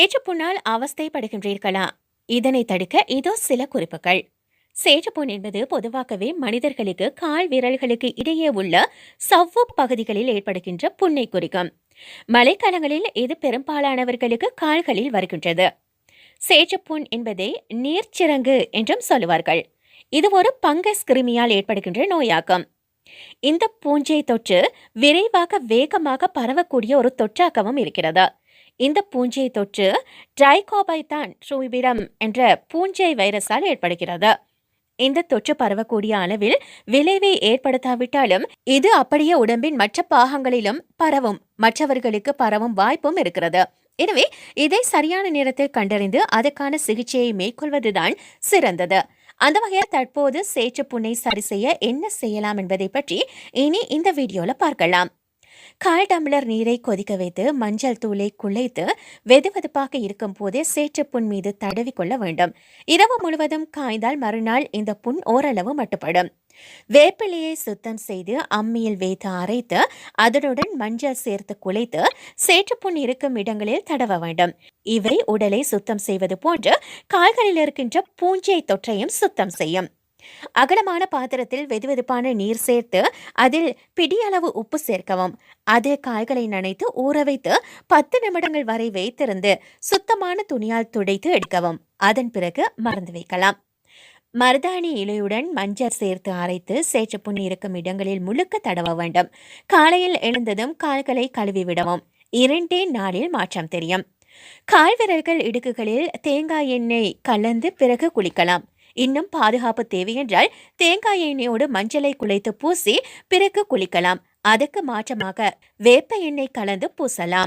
சேற்றுப்புண்ணால் அவஸ்தைப்படுகின்றீர்களா? இதனை தடுக்க இதோ சில குறிப்புகள். சேற்றுப்புண் என்பது பொதுவாகவே மனிதர்களுக்கு கால் விரல்களுக்கு இடையே உள்ள சவ்வு பகுதிகளில் ஏற்படுகின்ற புண்ணை குறிக்கும். மழைக்காலங்களில் இது பெரும்பாலானவர்களுக்கு கால்களில் வருகின்றது. சேற்றுப்புண் என்பதை நீர்ச்சிறங்கு என்றும் சொல்லுவார்கள். இது ஒரு பங்கஸ் கிருமியால் ஏற்படுகின்ற நோயாகும் இந்த பூஞ்சை தொற்று விரைவாக வேகமாக பரவக்கூடிய ஒரு தொற்றாகவும் இருக்கிறது. இந்த பூஞ்சை தொற்று ட்ரைகோபைதான் ட்ரூபிடம் என்ற பூஞ்சை வைரஸால் ஏற்படுகிறது. இந்த தொற்று பரவக்கூடிய அளவில் விளைவை ஏற்படுத்தாவிட்டாலும் இது அப்படியே உடம்பின் மற்ற பாகங்களிலும் பரவும் மற்றவர்களுக்கு பரவும் வாய்ப்பும் இருக்கிறது. எனவே இதை சரியான நேரத்தில் கண்டறிந்து அதற்கான சிகிச்சையை மேற்கொள்வதுதான் சிறந்தது. அந்த வகையில் தற்போது சேற்று புண்ணை சரி செய்ய என்ன செய்யலாம் என்பதை பற்றி இனி இந்த வீடியோவில் பார்க்கலாம். கால் டம்ளர் நீரை கொதிக்க வைத்து மஞ்சள் தூளை குழைத்து வெதுவெதுப்பாக இருக்கும் போதே சேற்று புண் மீது தடவி கொள்ள வேண்டும். இரவு முழுவதும் காய்ந்தால் மறுநாள் இந்த புண் ஓரளவு மட்டுப்படும். வேப்பிலையை சுத்தம் செய்து அம்மியில் வைத்து அரைத்து அதனுடன் மஞ்சள் சேர்த்து குழைத்து சேற்றுப்புண் இருக்கும் இடங்களில் தடவ வேண்டும். இவை உடலை சுத்தம் செய்வது போன்று கால்களில் இருக்கின்ற பூஞ்சை தொற்றையும் சுத்தம் செய்யும். அகலமான பாத்திரத்தில் வெதுவெதுப்பான நீர் சேர்த்து அதில் பிடியளவு உப்பு சேர்க்கவும். அது காய்களை நனைத்து ஊற வைத்து பத்து நிமிடங்கள் வரை வைத்திருந்து சுத்தமான துணியால் துடைத்து எடுக்கவும். அதன் பிறகு மறந்து வைக்கலாம். மருதாணி இலையுடன் மஞ்சள் சேர்த்து அரைத்து சேற்றுப்புண் இருக்கும் இடங்களில் முழுக்க தடவ வேண்டும். காலையில் எழுந்ததும் கால்களை கழுவி விடவும். இரண்டே நாளில் மாற்றம் தெரியும். கால் விரல்கள் இடுக்குகளில் தேங்காய் எண்ணெய் கலந்து பிறகு குளிக்கலாம். இன்னும் பாதுகாப்பு தேவையென்றால் தேங்காய் எண்ணெயோடு மஞ்சளை குலைத்து பூசி பிறகு குளிக்கலாம். அதுக்கு மாற்றமாக வேப்ப எண்ணெய் கலந்து பூசலாம்.